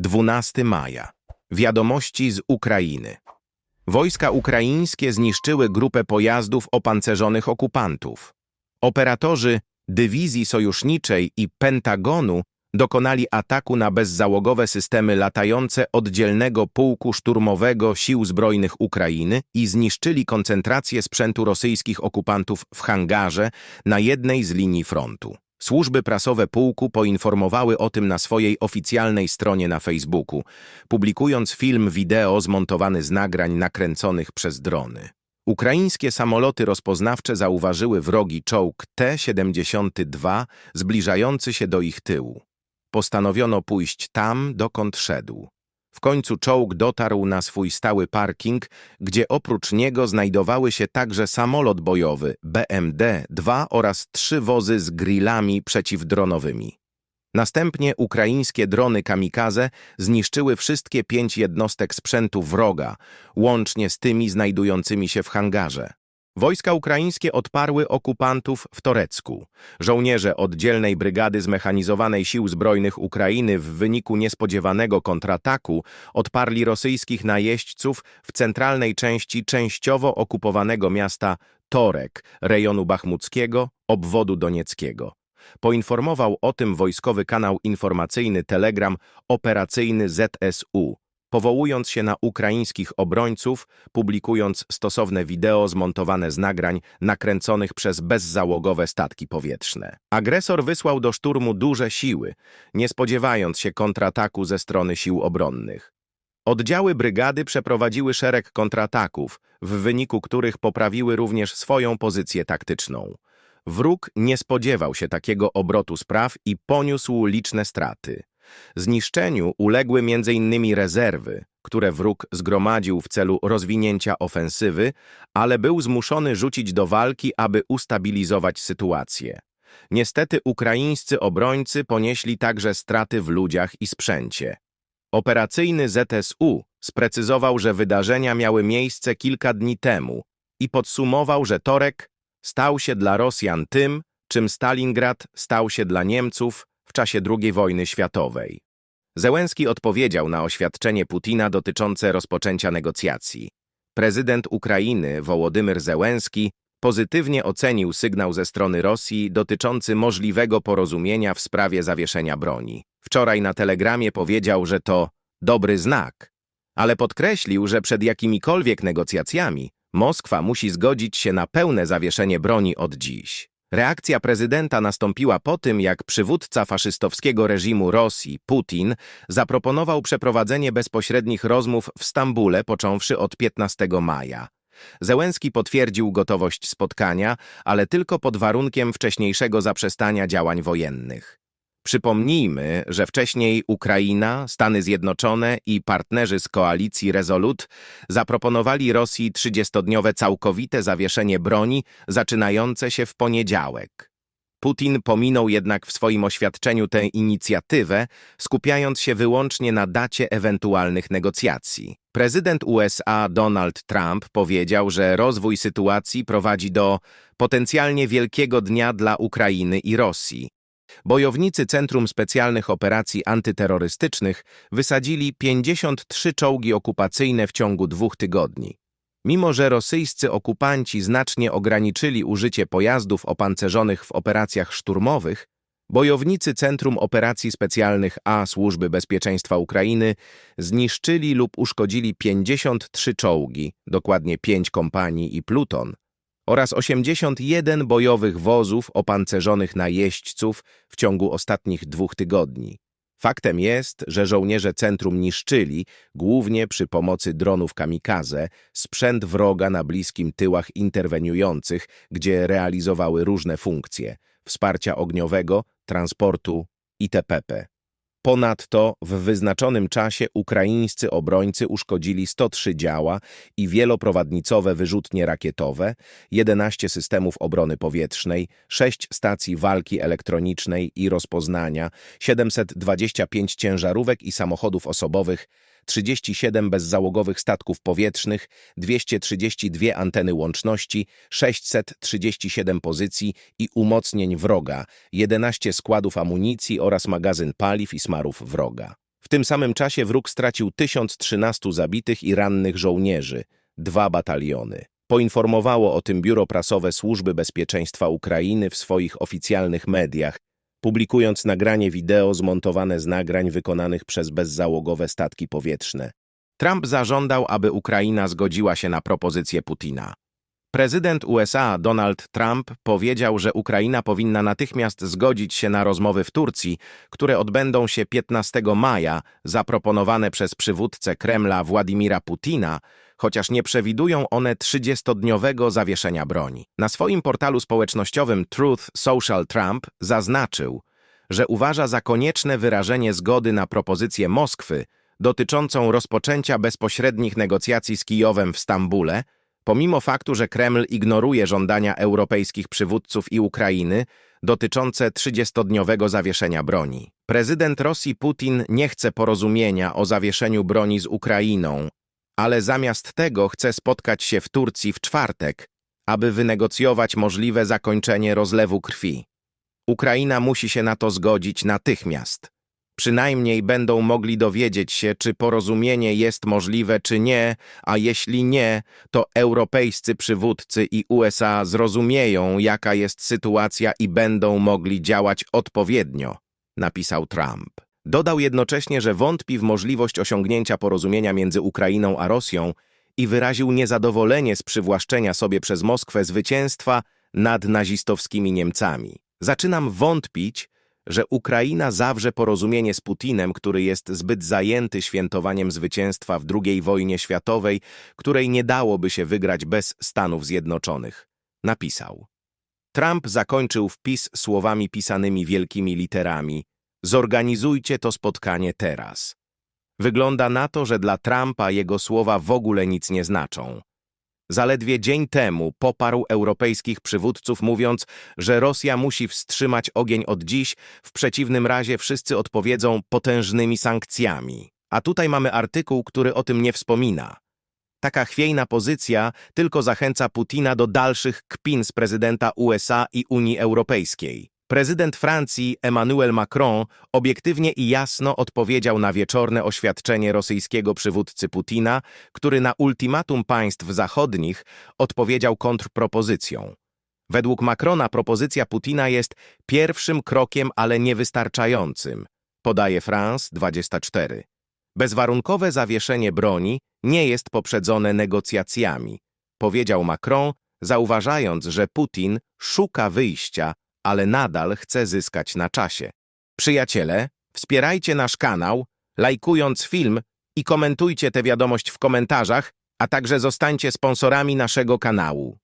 12 maja. Wiadomości z Ukrainy. Wojska ukraińskie zniszczyły grupę pojazdów opancerzonych okupantów. Operatorzy dywizji sojuszniczej i Pentagonu dokonali ataku na bezzałogowe systemy latające oddzielnego pułku szturmowego Sił Zbrojnych Ukrainy i zniszczyli koncentrację sprzętu rosyjskich okupantów w hangarze na jednej z linii frontu. Służby prasowe pułku poinformowały o tym na swojej oficjalnej stronie na Facebooku, publikując film wideo zmontowany z nagrań nakręconych przez drony. Ukraińskie samoloty rozpoznawcze zauważyły wrogi czołg T-72 zbliżający się do ich tyłu. Postanowiono pójść tam, dokąd szedł. W końcu czołg dotarł na swój stały parking, gdzie oprócz niego znajdowały się także samolot bojowy BMD-2 oraz trzy wozy z grillami przeciwdronowymi. Następnie ukraińskie drony kamikaze zniszczyły wszystkie pięć jednostek sprzętu wroga, łącznie z tymi znajdującymi się w hangarze. Wojska ukraińskie odparły okupantów w Torecku. Żołnierze oddzielnej brygady zmechanizowanej Sił Zbrojnych Ukrainy w wyniku niespodziewanego kontrataku odparli rosyjskich najeźdźców w centralnej części częściowo okupowanego miasta Torek, rejonu bachmuckiego, obwodu donieckiego. Poinformował o tym wojskowy kanał informacyjny Telegram operacyjny ZSU, powołując się na ukraińskich obrońców, publikując stosowne wideo zmontowane z nagrań nakręconych przez bezzałogowe statki powietrzne. Agresor wysłał do szturmu duże siły, nie spodziewając się kontrataku ze strony sił obronnych. Oddziały brygady przeprowadziły szereg kontrataków, w wyniku których poprawiły również swoją pozycję taktyczną. Wróg nie spodziewał się takiego obrotu spraw i poniósł liczne straty. Zniszczeniu uległy m.in. rezerwy, które wróg zgromadził w celu rozwinięcia ofensywy, ale był zmuszony rzucić do walki, aby ustabilizować sytuację. Niestety ukraińscy obrońcy ponieśli także straty w ludziach i sprzęcie. Operacyjny ZSU sprecyzował, że wydarzenia miały miejsce kilka dni temu i podsumował, że Torek stał się dla Rosjan tym, czym Stalingrad stał się dla Niemców w czasie II wojny światowej. Zełenski odpowiedział na oświadczenie Putina dotyczące rozpoczęcia negocjacji. Prezydent Ukrainy Wołodymyr Zełenski pozytywnie ocenił sygnał ze strony Rosji dotyczący możliwego porozumienia w sprawie zawieszenia broni. Wczoraj na telegramie powiedział, że to dobry znak, ale podkreślił, że przed jakimikolwiek negocjacjami Moskwa musi zgodzić się na pełne zawieszenie broni od dziś. Reakcja prezydenta nastąpiła po tym, jak przywódca faszystowskiego reżimu Rosji, Putin, zaproponował przeprowadzenie bezpośrednich rozmów w Stambule począwszy od 15 maja. Zełenski potwierdził gotowość spotkania, ale tylko pod warunkiem wcześniejszego zaprzestania działań wojennych. Przypomnijmy, że wcześniej Ukraina, Stany Zjednoczone i partnerzy z koalicji Resolut zaproponowali Rosji 30-dniowe całkowite zawieszenie broni zaczynające się w poniedziałek. Putin pominął jednak w swoim oświadczeniu tę inicjatywę, skupiając się wyłącznie na dacie ewentualnych negocjacji. Prezydent USA Donald Trump powiedział, że rozwój sytuacji prowadzi do potencjalnie wielkiego dnia dla Ukrainy i Rosji. Bojownicy Centrum Specjalnych Operacji Antyterrorystycznych wysadzili 53 czołgi okupacyjne w ciągu dwóch tygodni. Mimo, że rosyjscy okupanci znacznie ograniczyli użycie pojazdów opancerzonych w operacjach szturmowych, bojownicy Centrum Operacji Specjalnych A Służby Bezpieczeństwa Ukrainy zniszczyli lub uszkodzili 53 czołgi, dokładnie 5 kompanii i pluton, oraz 81 bojowych wozów opancerzonych na jeźdźców w ciągu ostatnich dwóch tygodni. Faktem jest, że żołnierze centrum niszczyli, głównie przy pomocy dronów kamikaze, sprzęt wroga na bliskim tyłach interweniujących, gdzie realizowały różne funkcje wsparcia ogniowego, transportu itp. Ponadto w wyznaczonym czasie ukraińscy obrońcy uszkodzili 103 działa i wieloprowadnicowe wyrzutnie rakietowe, 11 systemów obrony powietrznej, 6 stacji walki elektronicznej i rozpoznania, 725 ciężarówek i samochodów osobowych, 37 bezzałogowych statków powietrznych, 232 anteny łączności, 637 pozycji i umocnień wroga, 11 składów amunicji oraz magazyn paliw i smarów wroga. W tym samym czasie wróg stracił 1013 zabitych i rannych żołnierzy, dwa bataliony. Poinformowało o tym Biuro Prasowe Służby Bezpieczeństwa Ukrainy w swoich oficjalnych mediach, publikując nagranie wideo zmontowane z nagrań wykonanych przez bezzałogowe statki powietrzne. Trump zażądał, aby Ukraina zgodziła się na propozycję Putina. Prezydent USA Donald Trump powiedział, że Ukraina powinna natychmiast zgodzić się na rozmowy w Turcji, które odbędą się 15 maja, zaproponowane przez przywódcę Kremla Władimira Putina, chociaż nie przewidują one 30-dniowego zawieszenia broni. Na swoim portalu społecznościowym Truth Social Trump zaznaczył, że uważa za konieczne wyrażenie zgody na propozycję Moskwy dotyczącą rozpoczęcia bezpośrednich negocjacji z Kijowem w Stambule, pomimo faktu, że Kreml ignoruje żądania europejskich przywódców i Ukrainy dotyczące 30-dniowego zawieszenia broni. Prezydent Rosji Putin nie chce porozumienia o zawieszeniu broni z Ukrainą, ale zamiast tego chce spotkać się w Turcji w czwartek, aby wynegocjować możliwe zakończenie rozlewu krwi. Ukraina musi się na to zgodzić natychmiast. Przynajmniej będą mogli dowiedzieć się, czy porozumienie jest możliwe, czy nie, a jeśli nie, to europejscy przywódcy i USA zrozumieją, jaka jest sytuacja i będą mogli działać odpowiednio, napisał Trump. Dodał jednocześnie, że wątpi w możliwość osiągnięcia porozumienia między Ukrainą a Rosją i wyraził niezadowolenie z przywłaszczenia sobie przez Moskwę zwycięstwa nad nazistowskimi Niemcami. Zaczynam wątpić, że Ukraina zawrze porozumienie z Putinem, który jest zbyt zajęty świętowaniem zwycięstwa w II wojnie światowej, której nie dałoby się wygrać bez Stanów Zjednoczonych. Napisał. Trump zakończył wpis słowami pisanymi wielkimi literami. Zorganizujcie to spotkanie teraz. Wygląda na to, że dla Trumpa jego słowa w ogóle nic nie znaczą. Zaledwie dzień temu poparł europejskich przywódców, mówiąc, że Rosja musi wstrzymać ogień od dziś, w przeciwnym razie wszyscy odpowiedzą potężnymi sankcjami. A tutaj mamy artykuł, który o tym nie wspomina. Taka chwiejna pozycja tylko zachęca Putina do dalszych kpin z prezydenta USA i Unii Europejskiej. Prezydent Francji Emmanuel Macron obiektywnie i jasno odpowiedział na wieczorne oświadczenie rosyjskiego przywódcy Putina, który na ultimatum państw zachodnich odpowiedział kontrpropozycją. Według Macrona propozycja Putina jest pierwszym krokiem, ale niewystarczającym, podaje France 24. Bezwarunkowe zawieszenie broni nie jest poprzedzone negocjacjami, powiedział Macron, zauważając, że Putin szuka wyjścia ale nadal chce zyskać na czasie. Przyjaciele, wspierajcie nasz kanał, lajkując film i komentujcie tę wiadomość w komentarzach, a także zostańcie sponsorami naszego kanału.